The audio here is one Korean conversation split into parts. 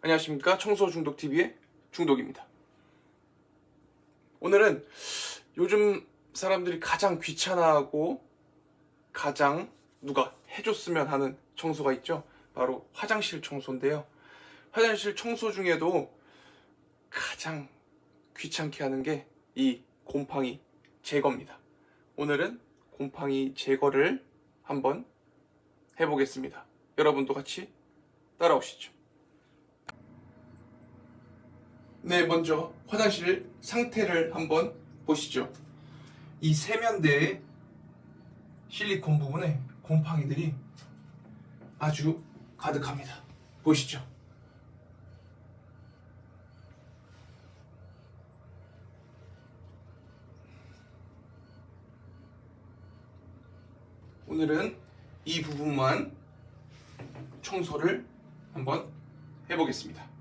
안녕하십니까 청소 중독 TV의 중독입니다. 오늘은 요즘 사람들이 가장 귀찮아하고 가장 누가 해줬으면 하는 청소가 있죠. 바로 화장실 청소인데요. 화장실 청소 중에도 가장 귀찮게 하는 게 이 곰팡이 제거입니다. 오늘은 곰팡이 제거를 한번 해보겠습니다. 여러분도 같이 따라오시죠. 네, 먼저 화장실 상태를 한번 보시죠. 이 세면대의 실리콘 부분에 곰팡이들이 아주 가득합니다. 보시죠. 오늘은 이 부분만 청소를 한번 해보겠습니다.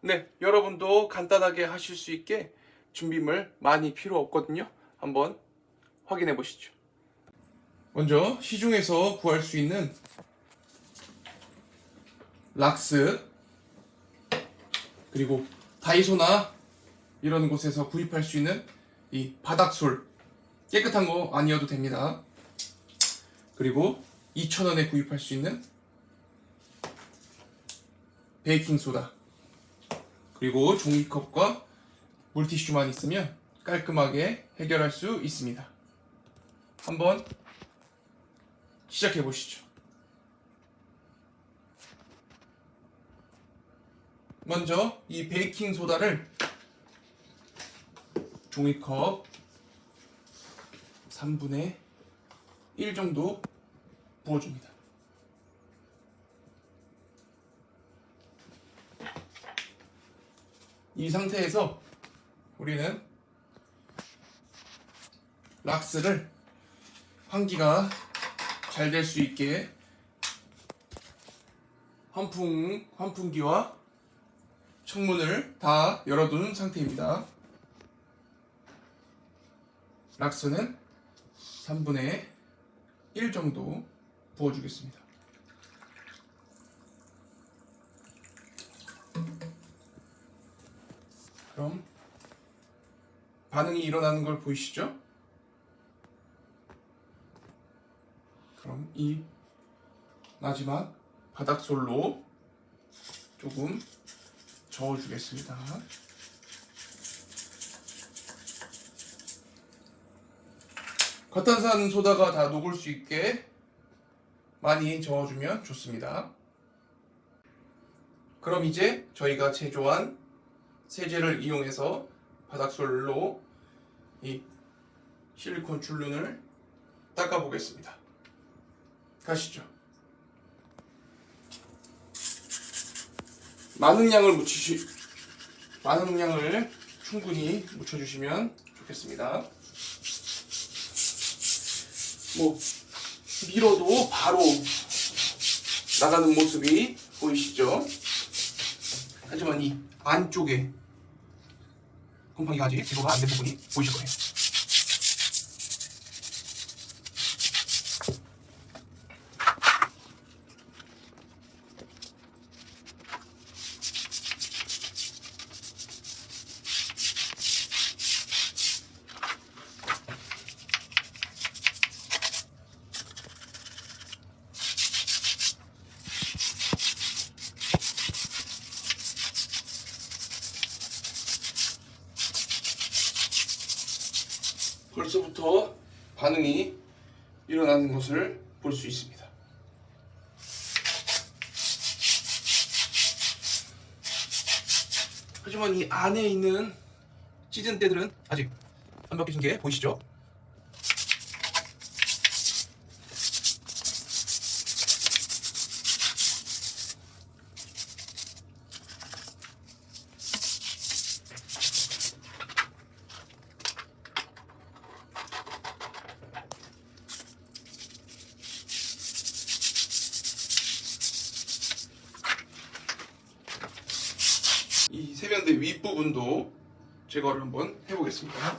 네, 여러분도 간단하게 하실 수 있게 준비물 많이 필요 없거든요. 한번 확인해 보시죠. 먼저 시중에서 구할 수 있는 락스 그리고 다이소나 이런 곳에서 구입할 수 있는 이 바닥솔 깨끗한 거 아니어도 됩니다. 그리고 2,000원에 구입할 수 있는 베이킹 소다 그리고 종이컵과 물티슈만 있으면 깔끔하게 해결할 수 있습니다. 한번 시작해 보시죠. 먼저 이 베이킹 소다를 종이컵 3분의 1 정도 부어줍니다. 이 상태에서 우리는 락스를 환기가 잘 될 수 있게 환풍, 환풍기와 창문을 다 열어둔 상태입니다. 락스는 3분의 1 정도 부어주겠습니다. 그럼 반응이 일어나는 걸 보이시죠? 그럼 이 마지막 바닥 솔로 조금 저어주겠습니다. 과탄산 소다가 다 녹을 수 있게 많이 저어주면 좋습니다. 그럼 이제 저희가 제조한 세제를 이용해서 바닥솔로 이 실리콘 줄눈을 닦아 보겠습니다. 가시죠. 많은 양을 묻히시 많은 양을 충분히 묻혀주시면 좋겠습니다. 뭐 밀어도 바로 나가는 모습이 보이시죠? 하지만 이 안쪽에 곰팡이가 아직 제거가 안 된 부분이 보이실 거예요. 벌써부터 반응이 일어나는 것을 볼 수 있습니다. 하지만 이 안에 있는 찢은 때들은 아직 안 벗겨진 게 보이시죠? 윗부분도 제거를 한번 해보겠습니다.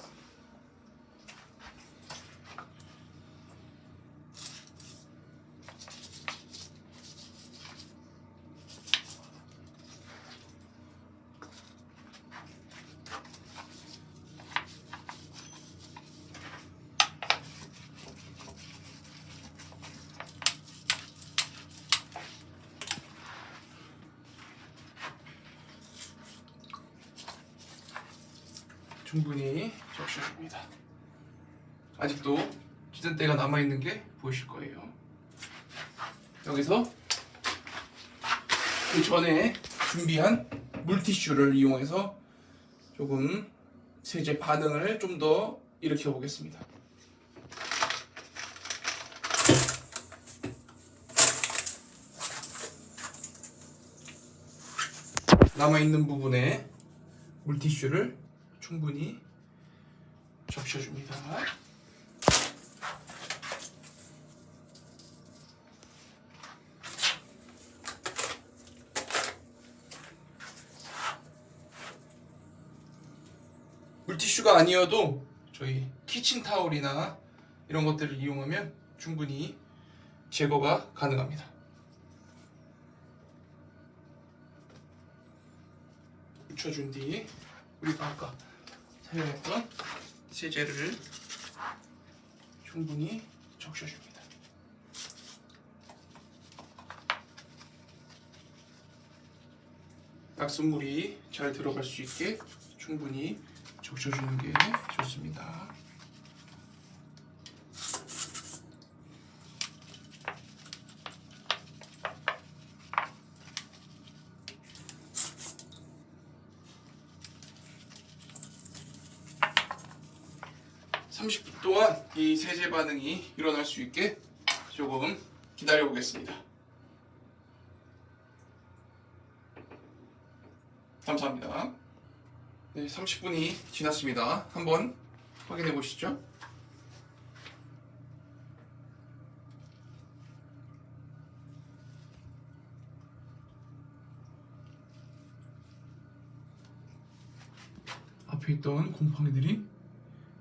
충분히 적셔줍니다. 아직도 때가 남아있는 게 보이실 거예요. 여기서 그 전에 준비한 물티슈를 이용해서 조금 세제 반응을 좀 더 일으켜 보겠습니다. 남아있는 부분에 물티슈를 충분히 적셔줍니다. 물티슈가 아니어도 저희 키친타올이나 이런 것들을 이용하면 충분히 제거가 가능합니다. 묻혀준 뒤 우리가 아까 사용했던 세제를 충분히 적셔줍니다. 낙수물이 잘 들어갈 수 있게 충분히 적셔주는 게 좋습니다. 삼십 분 동안 이 세제 반응이 일어날 수 있게 조금 기다려 보겠습니다. 감사합니다. 네, 30분이 지났습니다. 한번 확인해 보시죠. 앞에 있던 곰팡이들이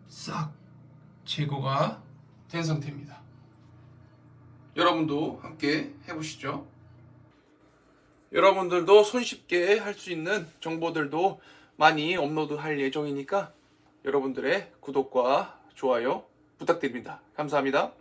싹 제거가 된 상태입니다. 여러분도 함께 해보시죠. 여러분들도 손쉽게 할 수 있는 정보들도 많이 업로드 할 예정이니까 여러분들의 구독과 좋아요 부탁드립니다. 감사합니다.